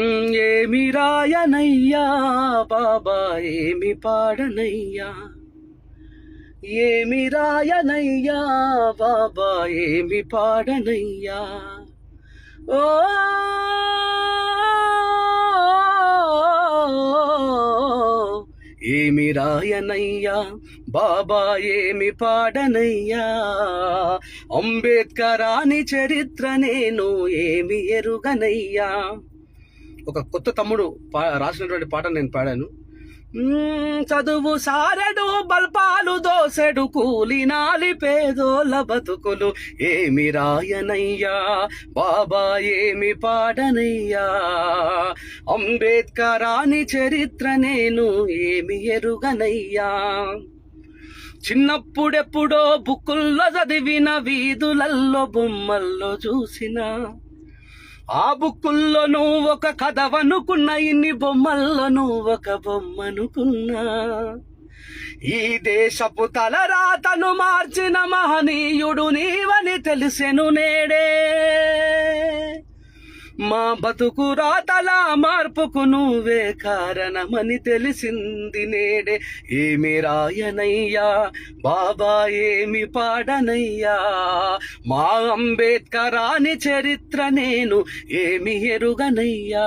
ఏమి రాయనయ్యా బాబా ఏమి పాడనయ్యా? ఏమి రాయనయ్యా బాబా ఏమి పాడనయ్యా? ఓ ఏమి రాయనయ్యా బాబా ఏమి పాడనయ్యా? అంబేద్కరాని చరిత్ర నేను ఏమి ఎరుగనయ్యా? ఒక కొత్త తమ్ముడు పా రాసినటువంటి పాట నేను పాడాను. చదువు సారెడు బల్పాలు దోసెడు కూలినాలి పేదోల బతుకులు. ఏమి రాయనయ్యా బాబా ఏమి పాడనయ్యా. అంబేద్కరాని చరిత్ర నేను ఏమి ఎరుగనయ్యా. చిన్నప్పుడెప్పుడో బుక్కుల్లో చదివిన వీధులల్లో బొమ్మల్లో చూసినా ఆ బుక్కుల్లో నువ్వు ఒక కథవనుకున్న ఇన్ని బొమ్మల్లో నువ్వు ఒక బొమ్మనుకున్నా. ఈ దేశపు తలరాతను మార్చిన మహనీయుడు నీవని తెలిసెను నేడే. మా బతుకు రాతల మార్పుకు నువ్వే కారణమని తెలిసింది నేడే. ఏమి రాయనయ్యా బాబా ఏమి పాడనయ్యా? మా అంబేద్కరాని చరిత్ర నేను ఏమి ఎరుగనయ్యా?